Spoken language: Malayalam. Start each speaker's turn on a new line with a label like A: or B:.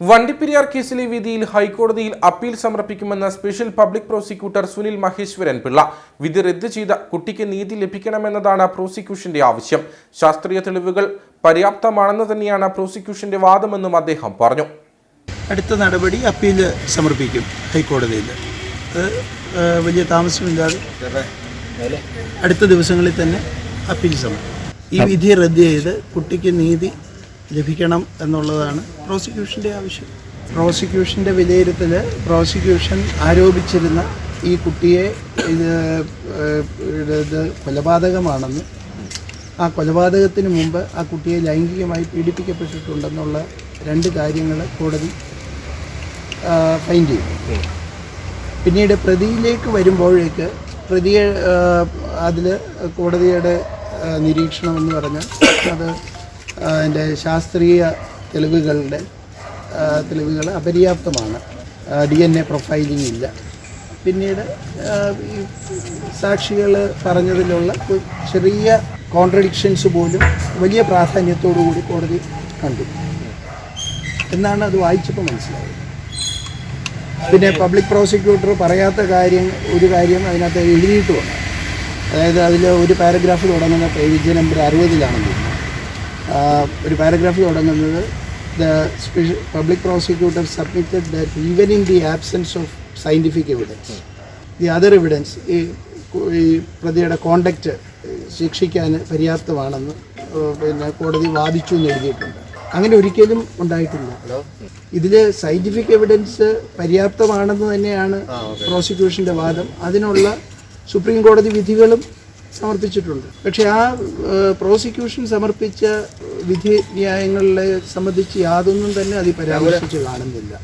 A: വണ്ടിപ്പെരിയാർ കേസിലെ വിധിയിൽ ഹൈക്കോടതിയിൽ appeal സമർപ്പിക്കുമെന്ന special public prosecutor Sunil Maheswaran Pillai. വിധി റദ്ദ് ചെയ്ത കുട്ടിക്ക് നീതി ലഭിക്കണമെന്നതാണ് പ്രോസിക്യൂഷന്റെ ആവശ്യം. ശാസ്ത്രീയ തെളിവുകൾ പര്യാപ്തമാണെന്ന് തന്നെയാണ് പ്രോസിക്യൂഷന്റെ വാദമെന്നും അദ്ദേഹം പറഞ്ഞു.
B: അടുത്ത നടപടി അപ്പീൽ സമർപ്പിക്കും ഹൈക്കോടതിയിൽ. വലിയ താമസമില്ലാതെ അടുത്ത ദിവസങ്ങളിൽ തന്നെ അപ്പീൽ സമർപ്പിക്കും. ഈ വിധി റദ്ദ് ചെയ്ത് കുട്ടിക്ക് നീതി ലഭിക്കണം എന്നുള്ളതാണ് പ്രോസിക്യൂഷന്റെ ആവശ്യം. പ്രോസിക്യൂഷന്റെ വിലയിരുത്തൽ പ്രോസിക്യൂഷൻ ആരോപിച്ചിരുന്ന ഈ കുട്ടിയെ ഇത് കൊലപാതകമാണെന്ന് ആ കൊലപാതകത്തിന് മുമ്പ് ആ കുട്ടിയെ ലൈംഗികമായി പീഡിപ്പിക്കപ്പെട്ടിട്ടുണ്ടെന്നുള്ള രണ്ട് കാര്യങ്ങൾ കോടതി ഫൈൻഡ് ചെയ്തു. പിന്നീട് പ്രതിയിലേക്ക് വരുമ്പോഴേക്ക് പ്രതിയെ അതിൽ കോടതിയുടെ നിരീക്ഷണമെന്ന് പറഞ്ഞാൽ അത് അതിന്റെ ശാസ്ത്രീയ തെളിവുകളുടെ തെളിവുകൾ അപര്യാപ്തമാണ്. ഡി എൻ എ പ്രൊഫൈലിംഗ് ഇല്ല. പിന്നീട് ഈ സാക്ഷികൾ പറഞ്ഞതിലുള്ള ചെറിയ കോൺട്രഡിക്ഷൻസ് പോലും വലിയ പ്രാധാന്യത്തോടു കൂടി കോടതി കണ്ടു. എന്നാണ് അത് വായിച്ചപ്പോൾ മനസ്സിലായത്. പിന്നെ പബ്ലിക് പ്രോസിക്യൂട്ടർ പറയാത്ത കാര്യം ഒരു കാര്യം അതിനകത്ത് എഴുതിയിട്ടുമുണ്ട്. അതായത് അതിൽ ഒരു പാരഗ്രാഫ് തുടങ്ങുന്ന പേജ് നമ്പർ അറുപതിലാണെന്ന്. ഒരു പാരഗ്രാഫ് തുടങ്ങുന്നത്. The special public prosecutor submitted that even in the absence of scientific evidence the other evidence ഈ ഈ പ്രതിയുടെ കോണ്ടക്റ്റ് ശിക്ഷിക്കാൻ പര്യാപ്തമാണെന്ന് പിന്നെ കോടതി വാദിച്ചു എന്ന് എഴുതിയിട്ടുണ്ട്. അങ്ങനെ ഒരിക്കലും ഉണ്ടായിട്ടില്ല. ഇതിൽ സയന്റിഫിക് എവിഡൻസ് പര്യാപ്തമാണെന്ന് തന്നെയാണ് പ്രോസിക്യൂഷന്റെ വാദം. അതിനുള്ള സുപ്രീം കോടതി വിധികളും സമർപ്പിച്ചിട്ടുണ്ട്. പക്ഷേ ആ പ്രോസിക്യൂഷൻ സമർപ്പിച്ച വിധി ന്യായങ്ങളെ സംബന്ധിച്ച് യാതൊന്നും തന്നെ അതിൽ പരാമർശിച്ച് കാണുന്നില്ല.